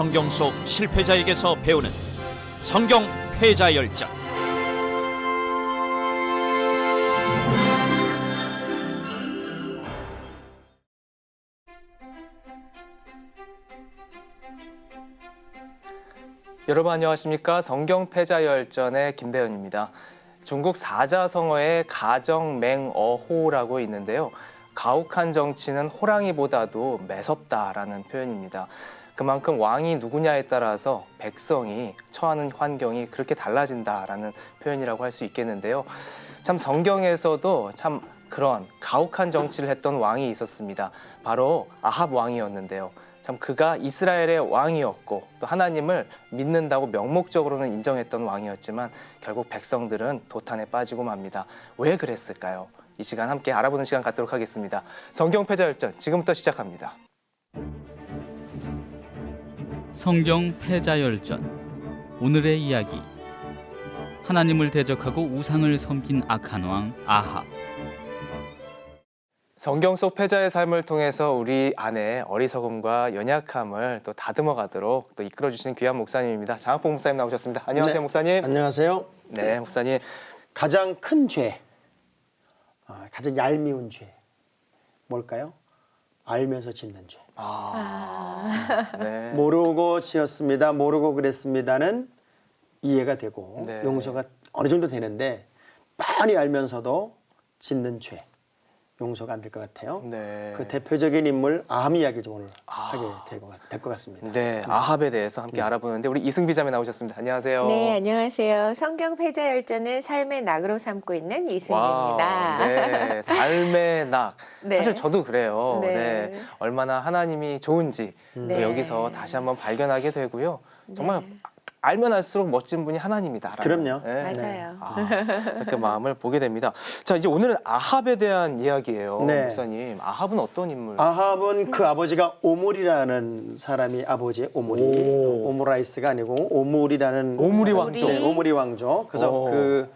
성경 속 실패자에게서 배우는 성경 패자 열전. 여러분 안녕하십니까? 성경 패자 열전의 김대현입니다. 중국 사자성어에 가정맹어호라고 있는데요. 가혹한 정치는 호랑이보다도 매섭다라는 표현입니다. 그만큼 왕이 누구냐에 따라서 백성이 처하는 환경이 그렇게 달라진다라는 표현이라고 할 수 있겠는데요. 참 성경에서도 참 그런 가혹한 정치를 했던 왕이 있었습니다. 바로 아합 왕이었는데요. 참 그가 이스라엘의 왕이었고 또 하나님을 믿는다고 명목적으로는 인정했던 왕이었지만 결국 백성들은 도탄에 빠지고 맙니다. 왜 그랬을까요? 이 시간 함께 알아보는 시간 갖도록 하겠습니다. 성경 패자열전 지금부터 시작합니다. 성경 패자열전 오늘의 이야기 하나님을 대적하고 우상을 섬긴 악한 왕 아합 성경 속 패자의 삶을 통해서 우리 안에 어리석음과 연약함을 또 다듬어 가도록 또 이끌어 주시는 귀한 목사님입니다. 장학봉 목사님 나오셨습니다. 안녕하세요, 네. 목사님. 안녕하세요. 네, 목사님. 가장 큰 죄, 어, 가장 얄미운 죄, 뭘까요? 알면서 짓는 죄. 네. 모르고 지었습니다. 모르고 그랬습니다는 이해가 되고 네. 용서가 어느 정도 되는데 뻔히 알면서도 짓는 죄. 용서가 안 될 것 같아요. 네. 그 대표적인 인물 아함 이야기 좀 오늘 하게 될 것 같습니다. 네, 아합에 대해서 함께 알아보는데 우리 이승비 자매 나오셨습니다. 안녕하세요. 네, 안녕하세요. 성경 패자 열전을 삶의 낙으로 삼고 있는 와우, 이승기입니다. 네, 삶의 낙. 네. 사실 저도 그래요. 네. 네. 얼마나 하나님이 좋은지 또 네. 여기서 다시 한번 발견하게 되고요. 정말 알면 알수록 멋진 분이 하나님이다. 그럼요. 맞아요. 아, 자, 그 마음을 보게 됩니다. 자, 이제 오늘은 아합에 대한 이야기예요. 네. 목사님. 아합은 어떤 인물? 아합은 그 아버지가 오물이라는 사람이 아버지 오물이 오. 오므라이스가 아니고 오물이라는 오므리 왕조. 네, 오므리 왕조. 그래서 오. 그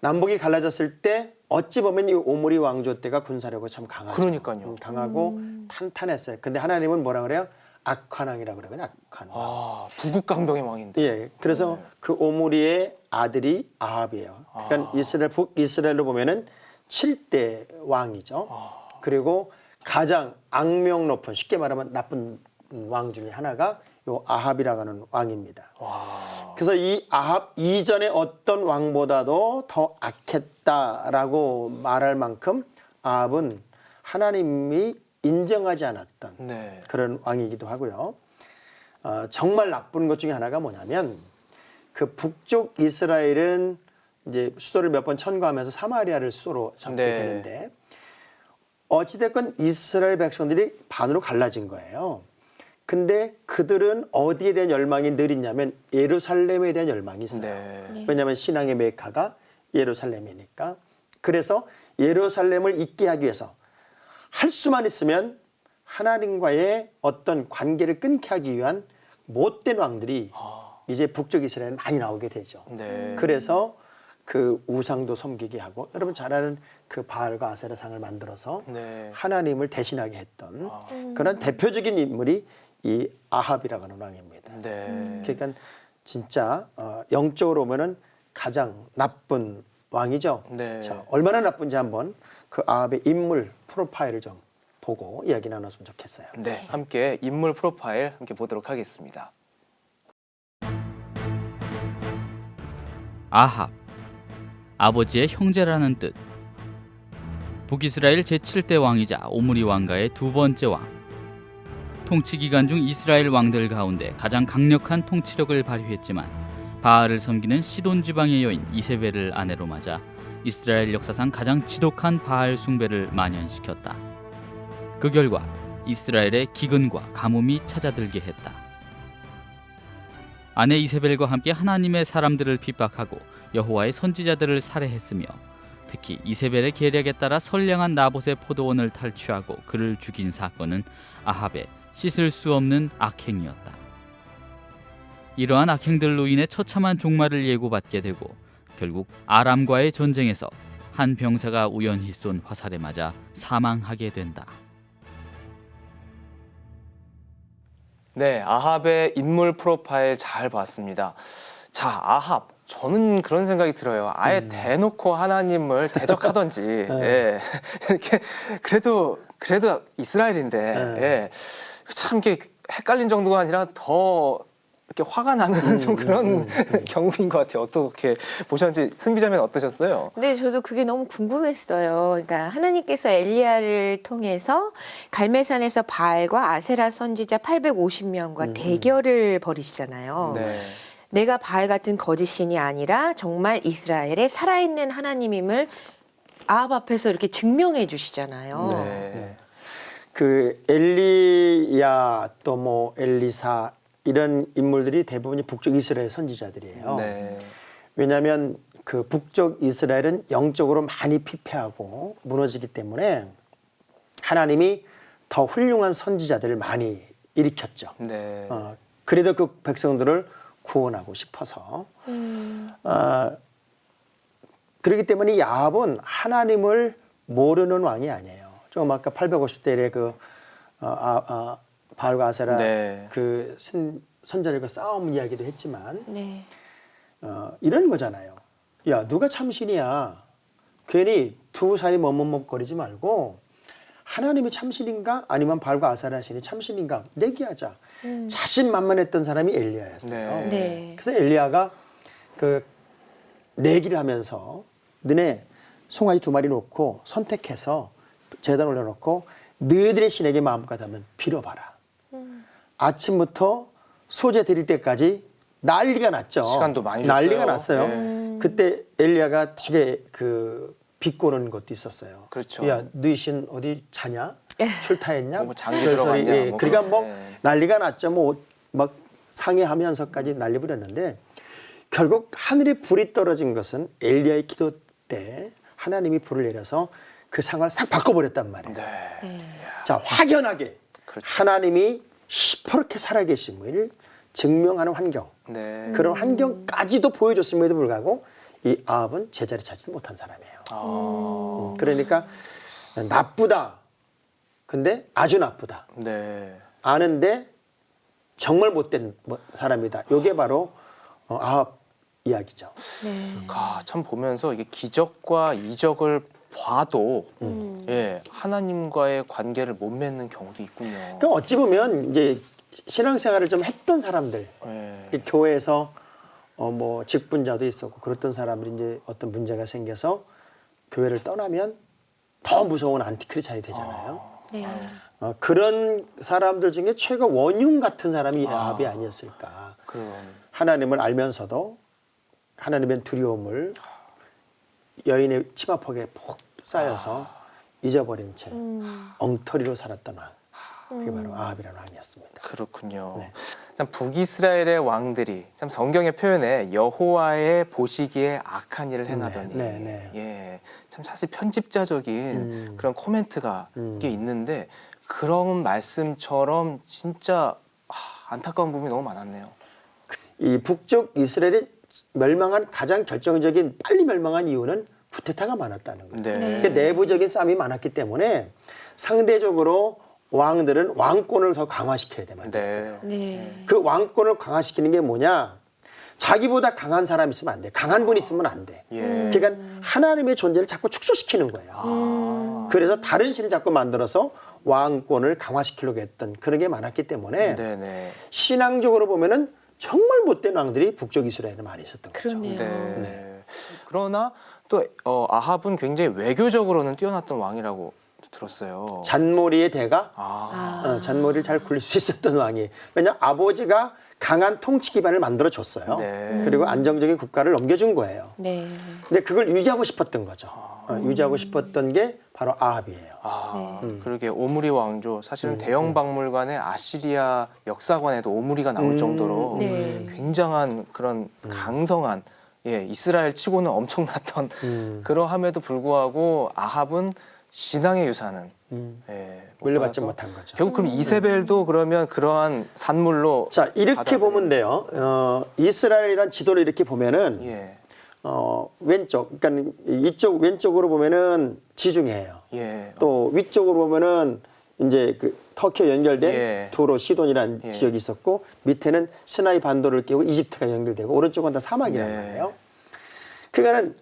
남북이 갈라졌을 때 어찌 보면 이 오므리 왕조 때가 군사력이 참 강하죠. 그러니까요. 음, 강하고 탄탄했어요. 근데 하나님은 뭐라 그래요? 악환왕이라고 그러거든요. 악환왕. 아, 부국강병의 왕인데. 예. 그래서 그 오므리의 아들이 아합이에요. 그러니까 이스라엘 북 이스라엘로 보면은 7대 왕이죠. 그리고 가장 악명 높은 쉽게 말하면 나쁜 왕 중에 하나가 요 아합이라고 하는 왕입니다. 그래서 이 아합 이전의 어떤 왕보다도 더 악했다라고 말할 만큼 아합은 하나님이 인정하지 않았던 네. 그런 왕이기도 하고요. 어, 정말 나쁜 것 중에 하나가 뭐냐면 그 북쪽 이스라엘은 이제 수도를 몇 번 천거하면서 사마리아를 수도로 잡게 네. 되는데 어찌됐건 이스라엘 백성들이 반으로 갈라진 거예요. 근데 그들은 어디에 대한 열망이 늘 있냐면 예루살렘에 대한 열망이 있어요. 네. 왜냐하면 신앙의 메카가 예루살렘이니까. 그래서 예루살렘을 잊게 하기 위해서 할 수만 있으면 하나님과의 어떤 관계를 끊게 하기 위한 못된 왕들이 이제 북쪽 이스라엘에 많이 나오게 되죠. 네. 그래서 그 우상도 섬기게 하고 여러분 잘 아는 그 바알과 아세라 상을 만들어서 네. 하나님을 대신하게 했던 그런 대표적인 인물이 이 아합이라고 하는 왕입니다. 네. 그러니까 진짜 어, 영적으로 보면은 가장 나쁜 왕이죠. 네. 자, 얼마나 나쁜지 한번 그 아합의 인물 프로파일을 좀 보고 이야기 나눴으면 좋겠어요. 네. 함께 인물 프로파일 함께 보도록 하겠습니다. 아합 아버지의 형제라는 뜻 북이스라엘 제7대 왕이자 오므리 왕가의 두 번째 왕 통치 기간 중 이스라엘 왕들 가운데 가장 강력한 통치력을 발휘했지만 바알을 섬기는 시돈 지방의 여인 이세벨을 아내로 맞아 이스라엘 역사상 가장 지독한 바알 숭배를 만연시켰다. 그 결과 이스라엘의 기근과 가뭄이 찾아들게 했다. 아내 이세벨과 함께 하나님의 사람들을 핍박하고 여호와의 선지자들을 살해했으며 특히 이세벨의 계략에 따라 선량한 나봇의 포도원을 탈취하고 그를 죽인 사건은 아합의 씻을 수 없는 악행이었다. 이러한 악행들로 인해 처참한 종말을 예고받게 되고 결국 아람과의 전쟁에서 한 병사가 우연히 쏜 화살에 맞아 사망하게 된다. 네, 아합의 인물 프로파일 잘 봤습니다. 자, 아합. 저는 그런 생각이 들어요. 아예 대놓고 하나님을 대적하던지, 예. 이렇게 그래도 그래도 이스라엘인데, 예. 참 이렇게 헷갈린 정도가 아니라 더 이렇게 화가 나는 좀 그런 경우인 것 같아요. 어떻게 보셨는지 승비자면 어떠셨어요? 근데 저도 그게 너무 궁금했어요. 그러니까 하나님께서 엘리야를 통해서 갈매산에서 바알과 아세라 선지자 850명과 대결을 벌이시잖아요. 네. 내가 바알 같은 거짓 신이 아니라 정말 이스라엘의 살아있는 하나님임을 아합 앞에서 이렇게 증명해 주시잖아요. 네. 그 엘리야 또 뭐 엘리사 이런 인물들이 대부분이 북쪽 이스라엘 선지자들이에요. 네. 왜냐하면 그 북쪽 이스라엘은 영적으로 많이 피폐하고 무너지기 때문에 하나님이 더 훌륭한 선지자들을 많이 일으켰죠. 네. 어, 그래도 그 백성들을 구원하고 싶어서 어, 그렇기 때문에 야합은 하나님을 모르는 왕이 아니에요. 좀 아까 850대의 그 어, 아, 아, 바알과 아세라 네. 그 선, 선자들과 싸움 이야기도 했지만 네. 어, 이런 거잖아요. 야 누가 참신이야. 괜히 두 사이 머뭇머뭇거리지 말고 하나님이 참신인가 아니면 바알과 아사라 신이 참신인가 내기하자. 자신만만했던 사람이 엘리야였어요. 네. 네. 그래서 엘리야가 그 내기를 하면서 너네 송아지 두 마리 놓고 선택해서 재단 올려놓고 너희들의 신에게 마음껏 하면 빌어봐라. 아침부터 소재 드릴 때까지 난리가 났죠. 시간도 많이 난리가 줬어요. 났어요. 네. 그때 엘리야가 되게 그 비꼬는 것도 있었어요. 그렇죠. 야, 너희 신 어디 자냐? 출타했냐? 뭐 장기 별 들어갔냐? 예, 뭐 그러니까 그런- 뭐 네. 난리가 났죠. 뭐 막 상해하면서까지 난리 부렸는데 결국 하늘에 불이 떨어진 것은 엘리야의 기도 때 하나님이 불을 내려서 그 상황을 싹 바꿔버렸단 말이에요. 네. 자 확연하게 그렇죠. 하나님이 시퍼렇게 살아계심을 증명하는 환경 네. 그런 환경까지도 보여줬음에도 불구하고 이 아합은 제자리 찾지 못한 사람이에요. 아, 음, 그러니까 나쁘다. 근데 아주 나쁘다. 네. 아는데 정말 못된 뭐- 사람이다. 이게 바로 어, 아합 이야기죠. 네. 아, 참 보면서 이게 기적과 이적을 봐도 음. 예 하나님과의 관계를 못 맺는 경우도 있군요. 그러니까 어찌 보면 이제 신앙생활을 좀 했던 사람들, 예. 이 교회에서 어 뭐 직분자도 있었고 그랬던 사람들이 이제 어떤 문제가 생겨서 교회를 떠나면 더 무서운 안티크리스찬이 되잖아요. 네. 어, 그런 사람들 중에 최고 원흉 같은 사람이 아합이 아니었을까. 그런 하나님을 알면서도 하나님의 두려움을 여인의 치마폭에 푹 쌓여서 잊어버린 채 엉터리로 살았던 왕. 그게 바로 아합이라는 왕이었습니다. 그렇군요. 네. 참 북이스라엘의 왕들이 참 성경의 표현에 여호와의 보시기에 악한 일을 행하더니 네, 네. 예, 참 사실 편집자적인 음. 그런 코멘트가 음. 이게 있는데 그런 말씀처럼 진짜 하, 안타까운 부분이 너무 많았네요. 이 북쪽 이스라엘이 멸망한 가장 결정적인 빨리 멸망한 이유는 쿠데타가 많았다는 거예요. 네. 그러니까 내부적인 싸움이 많았기 때문에 상대적으로 왕들은 왕권을 더 강화시켜야 돼만 됐어요. 네. 네. 그 왕권을 강화시키는 게 뭐냐? 자기보다 강한 사람이 있으면 안 돼. 강한 분이 있으면 안 돼. 예. 그러니까 하나님의 존재를 자꾸 축소시키는 거예요. 아. 그래서 다른 신을 자꾸 만들어서 왕권을 강화시키려고 했던 그런 게 많았기 때문에 네네. 신앙적으로 보면은 정말 못된 왕들이 북쪽 이스라엘에 많이 있었던 거죠. 그러네요. 네. 그러나 또 어, 아합은 굉장히 외교적으로는 뛰어났던 왕이라고 들었어요. 잔모리의 대가 아. 어, 잔머리를 잘 굴릴 수 있었던 왕이에요. 왜냐 아버지가 강한 통치 기반을 만들어 줬어요. 네. 그리고 안정적인 국가를 넘겨준 거예요. 네. 근데 그걸 유지하고 싶었던 거죠. 어, 유지하고 싶었던 게 바로 아합이에요. 아, 네. 그러게 오므리 왕조 사실은 대형 박물관의 아시리아 역사관에도 오므리가 나올 음. 정도로 네. 굉장한 그런 강성한 예 이스라엘 치고는 엄청났던 음. 그러함에도 불구하고 아합은 신앙의 유산은 음. 예, 못 물려받지 받아서 못한 거죠. 결국 그럼 이세벨도 그러면 그러한 산물로 자 이렇게 받아들여요. 보면 돼요. 어, 이스라엘이란 지도를 이렇게 보면은 예. 어, 왼쪽, 그러니까 이쪽 왼쪽으로 보면은 지중해예요. 예. 또 위쪽으로 보면은 이제 그 터키와 연결된 예. 두로 시돈이라는 예. 지역이 있었고 밑에는 시나이 반도를 끼고 이집트가 연결되고 오른쪽은 다 사막이란 네. 말이에요. 그러니까는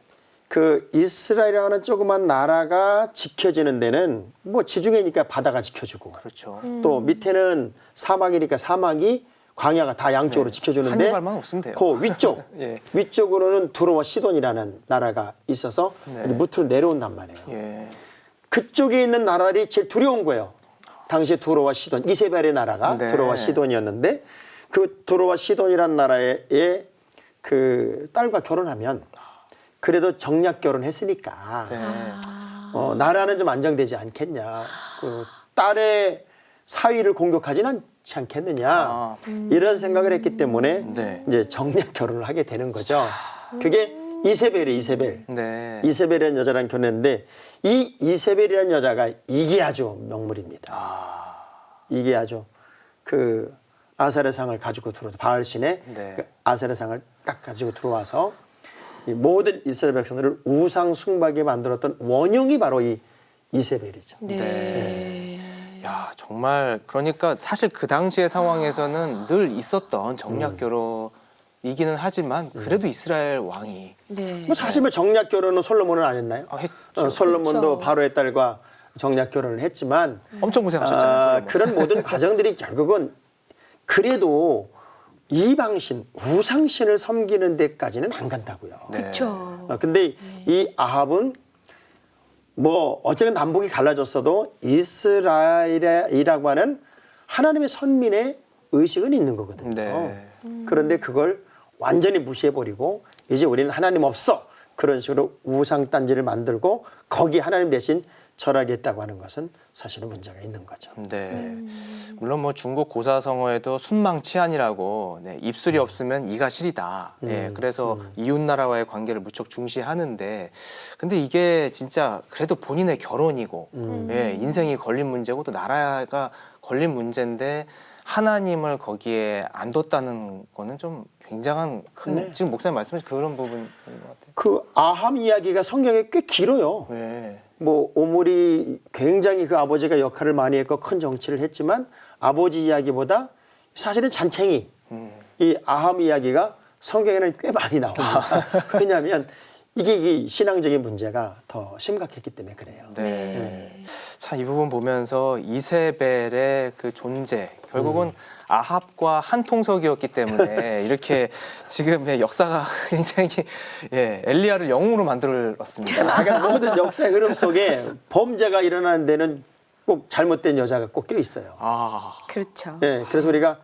그 이스라엘이라는 조그만 나라가 지켜지는 데는 뭐 지중해니까 바다가 지켜주고 그렇죠. 또 밑에는 사막이니까 사막이 광야가 다 양쪽으로 지켜주는데 네. 한니발만 없으면 돼요. 그 위쪽 예. 위쪽으로는 두로와 시돈이라는 나라가 있어서 네. 무트로 내려온단 말이에요. 예. 그쪽에 있는 나라들이 제일 두려운 거예요. 당시에 두로와 시돈 이세벨의 나라가 네. 두로와 시돈이었는데 그 두로와 시돈이란 나라의 그 딸과 결혼하면 그래도 정략 결혼했으니까 네. 어, 나라는 좀 안정되지 않겠냐. 그 딸의 사위를 공격하지는 않지 않겠느냐. 아. 이런 생각을 했기 때문에 네. 이제 정략 결혼을 하게 되는 거죠. 그게 이세벨이 이세벨. 네. 이세벨이라는 여자랑 결혼했는데 이 이세벨이라는 여자가 이게 아주 명물입니다. 아. 이게 아주 그 아사르 상을 가지고 들어와 바알 신의 네. 그 아사르 상을 딱 가지고 들어와서 이 모든 이스라엘 백성들을 우상 숭배하게 만들었던 원흉이 바로 이 이세벨이죠. 네. 야 정말 그러니까 사실 그 당시의 상황에서는 늘 있었던 음. 정략 결혼이기는 하지만 그래도 이스라엘 왕이 네. 뭐 사실 뭐 정략 결혼은 솔로몬은 안 했나요? 아, 했죠. 어, 솔로몬도 그렇죠. 바로의 딸과 정략 결혼을 했지만 엄청 고생하셨잖아요. 아, 솔로몬. 그런 모든 과정들이 결국은 그래도 이방신, 우상신을 섬기는 데까지는 안 간다고요. 네. 그렇죠. 어, 근데 이 아합은 뭐 어쨌든 남북이 갈라졌어도 이스라엘이라고 하는 하나님의 선민의 의식은 있는 거거든요. 네. 그런데 그걸 완전히 무시해버리고 이제 우리는 하나님 없어 그런 식으로 우상 단지를 만들고 거기 하나님 대신 절하겠다고 하는 것은 사실은 문제가 있는 거죠. 네. 물론 뭐 중국 고사성어에도 순망치안이라고 네, 입술이 없으면 이가 시리다. 예, 그래서 이웃 나라와의 관계를 무척 중시하는데 근데 이게 진짜 그래도 본인의 결혼이고 예, 인생이 걸린 문제고 또 나라가 걸린 문제인데 하나님을 거기에 안 뒀다는 거는 좀 굉장한 큰 네. 지금 목사님 말씀하신 그런 부분인 것 같아요. 그 아합 이야기가 성경에 꽤 길어요. 네. 뭐 오물이 굉장히 그 아버지가 역할을 많이 했고 큰 정치를 했지만 아버지 이야기보다 사실은 잔챙이 음. 이 아함 이야기가 성경에는 꽤 많이 나옵니다. 왜냐하면 이게 이 신앙적인 문제가 더 심각했기 때문에 그래요. 네. 참이 부분 보면서 이세벨의 그 존재 결국은 아합과 한 통속이었기 때문에 이렇게 지금의 역사가 굉장히 예, 엘리야를 영웅으로 만들었습니다. 하여간 모든 역사의 흐름 속에 범죄가 일어나는 데는 꼭 잘못된 여자가 꼭 껴 있어요. 아, 그렇죠. 예, 그래서 우리가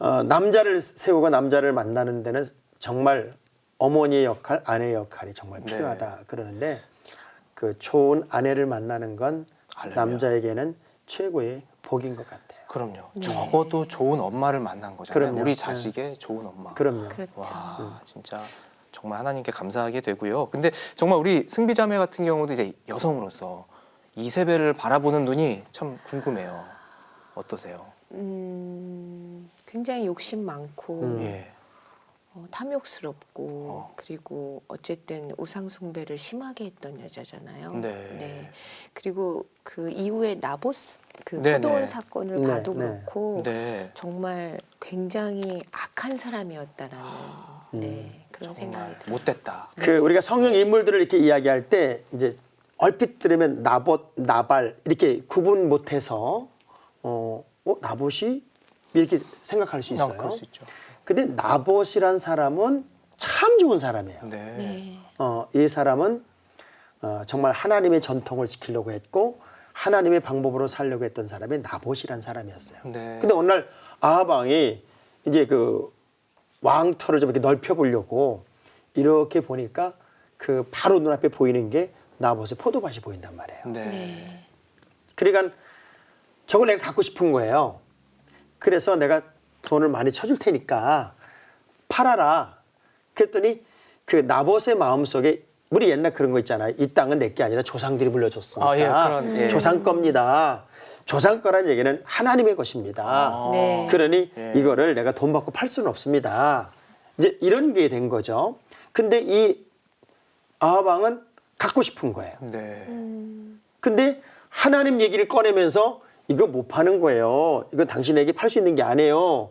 어, 남자를 세우고 남자를 만나는 데는 정말 어머니의 역할, 아내의 역할이 정말 네. 필요하다 그러는데 그 좋은 아내를 만나는 건 할렐루야. 남자에게는 최고의 복인 것 같아요. 그럼요. 적어도 좋은 엄마를 만난 거잖아요. 그럼요. 우리 자식의 좋은 엄마. 그럼요. 그렇죠. 와, 진짜 정말 하나님께 감사하게 되고요. 근데 정말 우리 승비자매 같은 경우도 이제 여성으로서 이세벨을 바라보는 눈이 참 궁금해요. 어떠세요? 음, 굉장히 욕심 많고 음. 예. 어, 탐욕스럽고 어. 그리고 어쨌든 우상 숭배를 심하게 했던 여자잖아요. 네. 그리고 그 이후에 나보스 그 네, 포도원 네. 사건을 네, 봐도 네. 그렇고 네. 정말 굉장히 악한 사람이었다라는 네, 그런 아, 정말 생각이 들어요. 못됐다. 그 우리가 성경 인물들을 이렇게 이야기할 때 이제 얼핏 들으면 나봇, 나발 이렇게 구분 못해서 어, 어 나봇이 이렇게 생각할 수 있어요. 그럴 수 있죠. 근데 나봇이란 사람은 참 좋은 사람이에요. 네. 네. 어, 이 사람은 어, 정말 하나님의 전통을 지키려고 했고 하나님의 방법으로 살려고 했던 사람이 나봇이란 사람이었어요. 네. 근데 어느 날 아하방이 이제 그 왕터를 좀 이렇게 넓혀 보려고 이렇게 보니까 그 바로 눈앞에 보이는 게 나봇의 포도밭이 보인단 말이에요. 네. 네. 그러니까 저걸 내가 갖고 싶은 거예요. 그래서 내가 돈을 많이 쳐줄 테니까 팔아라. 그랬더니 그 나봇의 마음속에 우리 옛날 그런 거 있잖아요. 이 땅은 내게 아니라 조상들이 물려줬으니까 아, 예, 그런, 예. 조상 겁니다. 조상 거란 얘기는 하나님의 것입니다. 아. 네. 그러니 예. 이거를 내가 돈 받고 팔 수는 없습니다. 이제 이런 게 된 거죠. 근데 이 아합왕은 갖고 싶은 거예요. 네. 근데 하나님 얘기를 꺼내면서 이거 못 파는 거예요. 이거 당신에게 팔 수 있는 게 아니에요.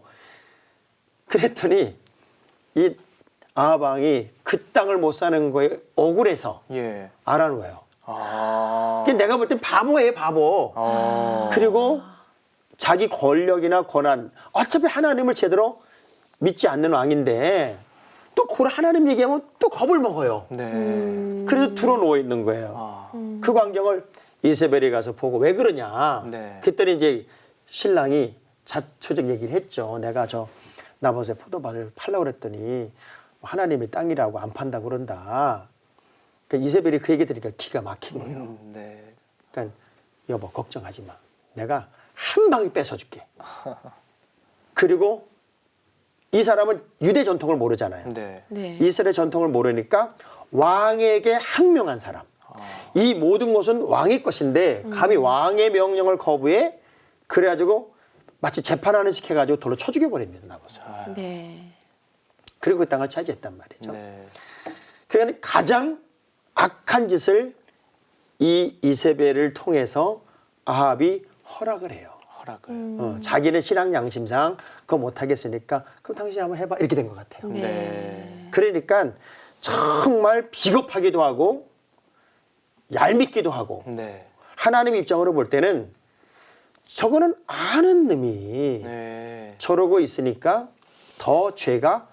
그랬더니 이 아합왕이 그 땅을 못 사는 거에 억울해서 예. 알아놓아요. 아. 그게 내가 볼 땐 바보예요, 바보. 아. 그리고 자기 권력이나 권한 어차피 하나님을 제대로 믿지 않는 왕인데 또 그걸 하나님 얘기하면 또 겁을 먹어요. 네. 그래서 들어누워 있는 거예요. 아. 그 광경을 이세벨이 가서 보고 왜 그러냐. 네. 그랬더니 이제 신랑이 자초적 얘기를 했죠. 내가 저 나봇의 포도밭을 팔려고 그랬더니 하나님의 땅이라고 안 판다 그런다. 그러니까 이세벨이 그 얘기 들으니까 기가 막힌 거예요. 음, 네. 그러니까 여보 걱정하지 마. 내가 한 방에 뺏어줄게. 그리고 이 사람은 유대 전통을 모르잖아요. 네. 네. 이스라엘 전통을 모르니까 왕에게 항명한 사람. 이 모든 것은 왕의 것인데 감히 왕의 명령을 거부해 그래가지고 마치 재판하는 식 해가지고 돌로 쳐 죽여버립니다 나봇을. 네. 그리고 그 땅을 차지했단 말이죠. 네. 그러니까 가장 악한 짓을 이 이세벨을 통해서 아합이 허락을 해요. 허락을. 어, 자기는 신앙 양심상 그거 못하겠으니까 그럼 당신이 한번 해봐 이렇게 된 것 같아요. 네. 그러니까 정말 비겁하기도 하고 얄밉기도 하고 네. 하나님 입장으로 볼 때는 저거는 아는 놈이 네. 저러고 있으니까 더 죄가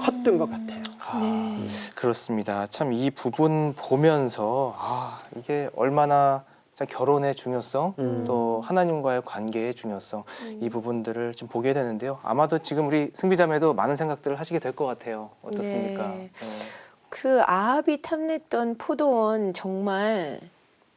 컸던 것 같아요. 아, 그렇습니다. 참 이 부분 보면서 아 이게 얼마나 참 결혼의 중요성 음. 또 하나님과의 관계의 중요성 이 부분들을 좀 보게 되는데요. 아마도 지금 우리 승비자매도 많은 생각들을 하시게 될 것 같아요. 어떻습니까? 네. 그 아합이 탐냈던 포도원 정말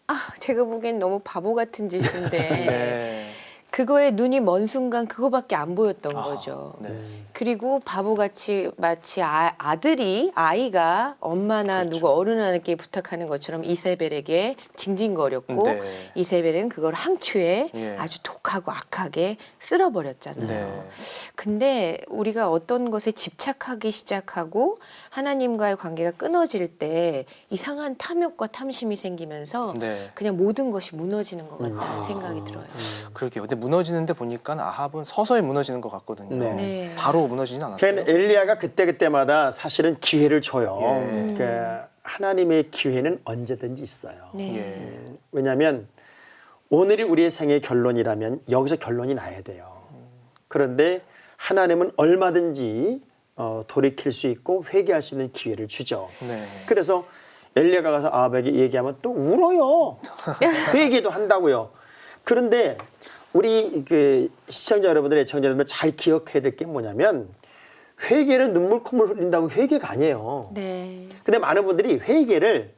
아 제가 보기엔 너무 바보 같은 짓인데 네. 그거에 눈이 먼 순간 그거밖에 안 보였던 아, 거죠. 네. 그리고 바보같이 마치 아, 아들이 아이가 엄마나 그렇죠. 누구 어른한테 부탁하는 것처럼 이세벨에게 징징거렸고 네. 이세벨은 그걸 항추에 예. 아주 독하고 악하게 쓸어버렸잖아요. 네. 근데 우리가 어떤 것에 집착하기 시작하고 하나님과의 관계가 끊어질 때 이상한 탐욕과 탐심이 생기면서 네. 그냥 모든 것이 무너지는 것 같다는 아. 생각이 들어요. 그러게요. 근데 무너지는데 보니까 아합은 서서히 무너지는 것 같거든요. 네. 네. 바로 무너지진 않았어요. 그러니까 엘리야가 그때 그때마다 사실은 기회를 줘요. 예. 그러니까 하나님의 기회는 언제든지 있어요. 네. 예. 왜냐하면 오늘이 우리의 생의 결론이라면 여기서 결론이 나야 돼요. 그런데 하나님은 얼마든지 어, 돌이킬 수 있고 회개할 수 있는 기회를 주죠. 네. 그래서 엘리야가 가서 아합에게 얘기하면 또 울어요. 회개도 한다고요. 그런데 우리 그 시청자 여러분들, 애청자 여러분들 잘 기억해야 될 게 뭐냐면 회개는 눈물 콧물 흘린다고 회개가 아니에요. 네. 근데 많은 분들이 회개를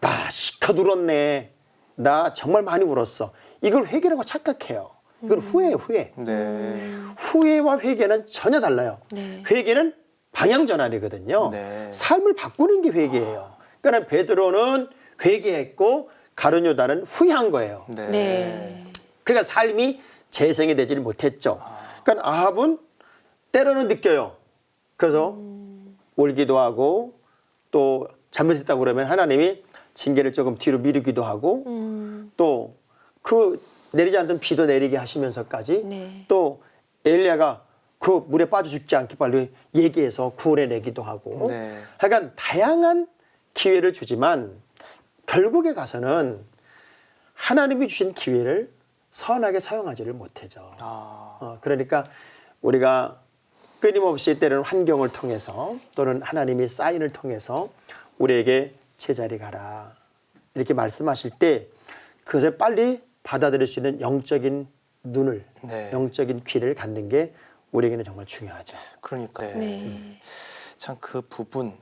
나 시커 울었네. 나 정말 많이 울었어. 이걸 회개라고 착각해요. 이건 후회예요, 후회. 네. 후회와 회개는 전혀 달라요. 네. 회개는 방향 전환이거든요. 네. 삶을 바꾸는 게 회개예요. 그러니까 베드로는 회개했고 가룟 유다는 후회한 거예요. 네. 네. 그러니까 삶이 재생이 되지를 못했죠. 그러니까 아합은 때로는 느껴요. 그래서 울기도 하고 또 잘못했다고 그러면 하나님이 징계를 조금 뒤로 미루기도 하고 음. 또그 내리지 않던 비도 내리게 하시면서까지 네. 또 엘리야가 그 물에 빠져 죽지 않게 빨리 얘기해서 구원해 내기도 하고 네. 하여간 다양한 기회를 주지만 결국에 가서는 하나님이 주신 기회를 선하게 사용하지를 못하죠. 아. 어, 그러니까 우리가 끊임없이 때로는 환경을 통해서 또는 하나님의 사인을 통해서 우리에게 제자리 가라 이렇게 말씀하실 때 그것을 빨리 받아들일 수 있는 영적인 눈을 네. 영적인 귀를 갖는 게 우리에게는 정말 중요하죠. 그러니까 네. 참그 부분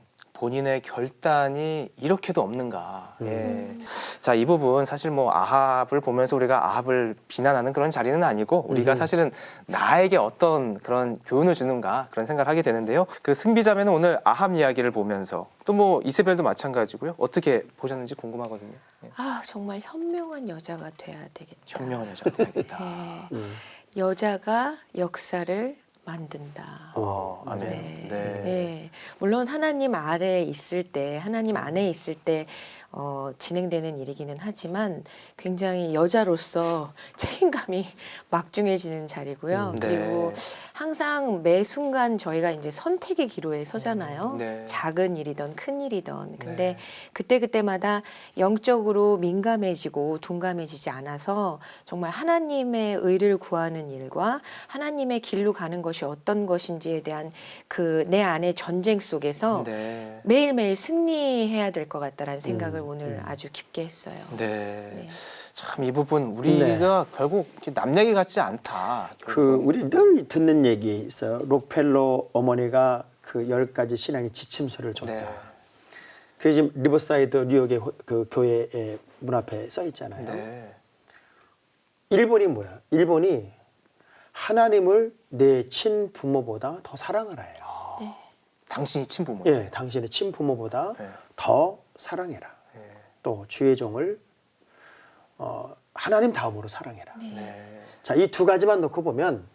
본인의 결단이 이렇게도 없는가. 예. 음. 자, 이 부분 사실 뭐 아합을 보면서 우리가 아합을 비난하는 그런 자리는 아니고 우리가 음. 사실은 나에게 어떤 그런 교훈을 주는가 그런 생각을 하게 되는데요. 그 승비자매는 오늘 아합 이야기를 보면서 또 뭐 이세벨도 마찬가지고요. 어떻게 보셨는지 궁금하거든요. 예. 아 정말 현명한 여자가 돼야 되겠다. 현명한 여자가 되야겠다. 네. 음. 여자가 역사를 만든다. 어, 아멘. 네. 네. 네. 물론 하나님 아래 있을 때, 하나님 안에 있을 때 어, 진행되는 일이기는 하지만 굉장히 여자로서 책임감이 막중해지는 자리고요. 음, 네. 그리고 항상 매 순간 저희가 이제 선택의 기로에 서잖아요. 네. 작은 일이든 큰 일이든. 근데 네. 그때 그때마다 영적으로 민감해지고 둔감해지지 않아서 정말 하나님의 의를 구하는 일과 하나님의 길로 가는 것이 어떤 것인지에 대한 그 내 안의 전쟁 속에서 네. 매일매일 승리해야 될 것 같다라는 생각을 오늘 아주 깊게 했어요. 네. 네. 참 이 부분 우리가 결국 이렇게 남 얘기 같지 않다. 그 우리 늘 듣는 얘기 있어요. 록펠러 어머니가 그 열 가지 신앙의 지침서를 줬다. 네. 그게 지금 리버사이드 뉴욕의 호- 그 교회의 문 앞에 써 있잖아요. 네. 일본이 뭐야? 일본이 하나님을 내 친부모보다 더 사랑하라예요. 당신이 친부모. 예, 당신의 친부모보다 네. 더 사랑해라. 네. 또 주의 종을 어, 하나님 다음으로 사랑해라. 네. 자, 이 두 가지만 놓고 보면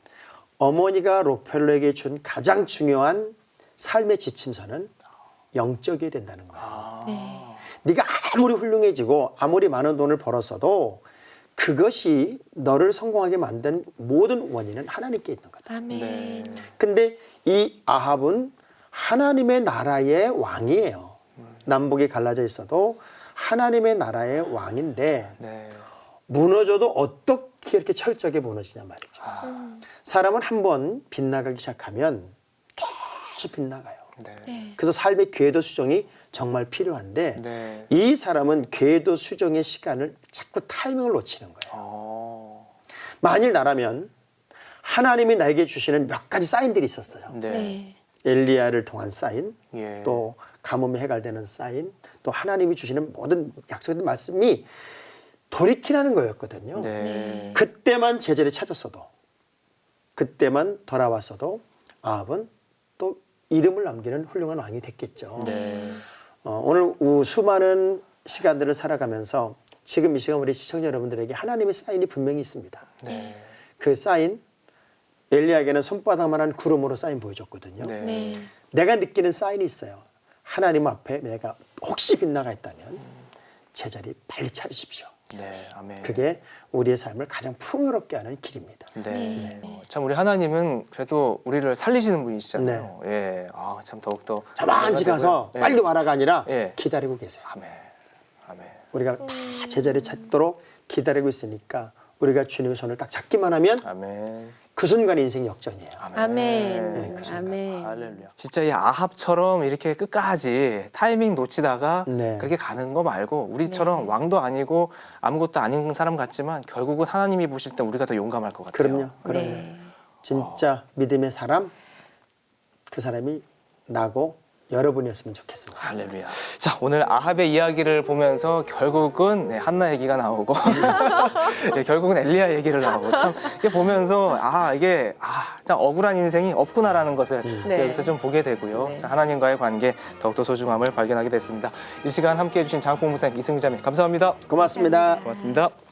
어머니가 록펠러에게 준 가장 중요한 삶의 지침서는 영적이 된다는 거예요. 아. 네. 네가 아무리 훌륭해지고 아무리 많은 돈을 벌었어도 그것이 너를 성공하게 만든 모든 원인은 하나님께 있는 거다. 아멘. 네. 근데 이 아합은 하나님의 나라의 왕이에요. 남북이 갈라져 있어도 하나님의 나라의 왕인데 네. 무너져도 어떻게 이렇게 철저하게 무너지냐 말이죠. 아. 사람은 한 번 빗나가기 시작하면 계속 빗나가요. 네. 네. 그래서 삶의 궤도 수정이 정말 필요한데 네. 이 사람은 궤도 수정의 시간을 자꾸 타이밍을 놓치는 거예요. 어. 만일 나라면 하나님이 나에게 주시는 몇 가지 사인들이 있었어요. 네. 네. 엘리야를 통한 사인, 예. 또 가뭄이 해갈되는 사인, 또 하나님이 주시는 모든 약속의 말씀이 돌이키라는 거였거든요. 네. 그때만 제자리 찾았어도, 그때만 돌아왔어도 아합은 또 이름을 남기는 훌륭한 왕이 됐겠죠. 네. 어, 오늘 우- 수많은 시간들을 살아가면서 지금 이 시간 우리 시청자 여러분들에게 하나님의 사인이 분명히 있습니다. 네. 그 사인 엘리야에게는 손바닥만한 구름으로 사인 보여줬거든요. 네. 네. 내가 느끼는 사인이 있어요. 하나님 앞에 내가 혹시 빗나가 있다면 제자리 빨리 찾으십시오. 네. 아멘. 그게 우리의 삶을 가장 풍요롭게 하는 길입니다. 네. 네. 어, 참 우리 하나님은 그래도 우리를 살리시는 분이시잖아요. 예. 아, 참 더욱 더 저만지 가서 예. 빨리 와라가 아니라 예. 기다리고 계세요. 아멘. 아멘. 우리가 다 제자리 찾도록 기다리고 있으니까 우리가 주님의 손을 딱 잡기만 하면 아멘. 그 순간 인생 역전이에요. 아멘. 네, 그 순간. 아멘. 할렐루야. 진짜 이 아합처럼 이렇게 끝까지 타이밍 놓치다가 네. 그렇게 가는 거 말고 우리처럼 왕도 아니고 아무것도 아닌 사람 같지만 결국은 하나님이 보실 때 우리가 더 용감할 것 같아요. 그럼요. 그럼요. 네. 진짜 믿음의 사람 그 사람이 나고 여러분이었으면 좋겠습니다. 할렐루야. 자 오늘 아합의 이야기를 보면서 결국은 네, 한나 얘기가 나오고 네, 결국은 엘리야 얘기를 나오고 참 이게 보면서 아 이게 아 참 억울한 인생이 없구나라는 것을 네. 여기서 좀 보게 되고요. 네. 자, 하나님과의 관계 더욱더 소중함을 발견하게 됐습니다. 이 시간 함께해 주신 장학봉무생 이승기자님 감사합니다. 고맙습니다. 고맙습니다.